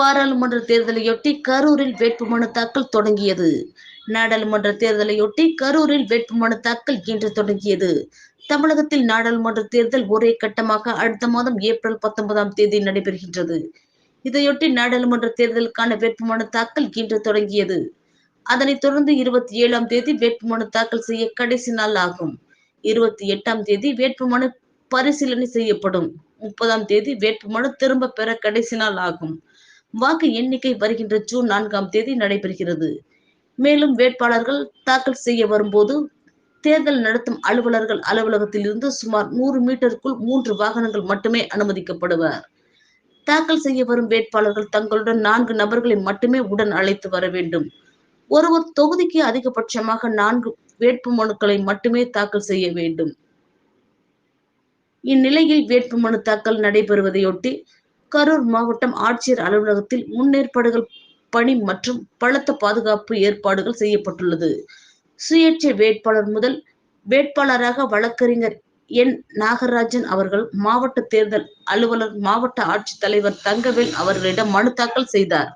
பாராளுமன்ற தேர்தலையொட்டி கரூரில் வேட்புமனு தாக்கல் தொடங்கியது. நாடாளுமன்ற தேர்தலையொட்டி கரூரில் வேட்புமனு தாக்கல் இன்று தொடங்கியது. தமிழகத்தில் நாடாளுமன்ற தேர்தல் ஒரே கட்டமாக அடுத்த மாதம் ஏப்ரல் பத்தொன்பதாம் தேதி நடைபெறுகின்றது. இதையொட்டி நாடாளுமன்ற தேர்தலுக்கான வேட்புமனு தாக்கல் இன்று தொடங்கியது. அதனைத் தொடர்ந்து இருபத்தி ஏழாம் தேதி வேட்புமனு தாக்கல் செய்ய கடைசி நாள் ஆகும். இருபத்தி எட்டாம் தேதி வேட்புமனு பரிசீலனை செய்யப்படும். முப்பதாம் தேதி வேட்புமனு திரும்ப பெற கடைசி நாள் ஆகும். வாக்கு எண்ணிக்கை வருகின்ற ஜூன் நான்காம் தேதி நடைபெறுகிறது. மேலும் வேட்பாளர்கள் தாக்கல் செய்ய வரும்போது தேர்தல் நடத்தும் அலுவலர்கள் அலுவலகத்தில் இருந்து சுமார் நூறு மீட்டருக்குள் மூன்று வாகனங்கள் மட்டுமே அனுமதிக்கப்படுவர். தாக்கல் செய்ய வரும் வேட்பாளர்கள் தங்களுடன் நான்கு நபர்களை மட்டுமே உடன் அழைத்து வர வேண்டும். ஒருவர் தொகுதிக்கு அதிகபட்சமாக நான்கு வேட்பு மனுக்களை மட்டுமே தாக்கல் செய்ய வேண்டும். இந்நிலையில் வேட்புமனு தாக்கல் நடைபெறுவதையொட்டி கரூர் மாவட்டம் ஆட்சியர் அலுவலகத்தில் முன்னேற்பாடுகள் பணி மற்றும் பலத்த பாதுகாப்பு ஏற்பாடுகள் செய்யப்பட்டுள்ளது. சுயேட்சை வேட்பாளர் முதல் வேட்பாளராக வழக்கறிஞர் என். நாகராஜன் அவர்கள் மாவட்ட தேர்தல் அலுவலர் மாவட்ட ஆட்சித்தலைவர் தங்கவேல் அவர்களிடம் மனு தாக்கல் செய்தார்.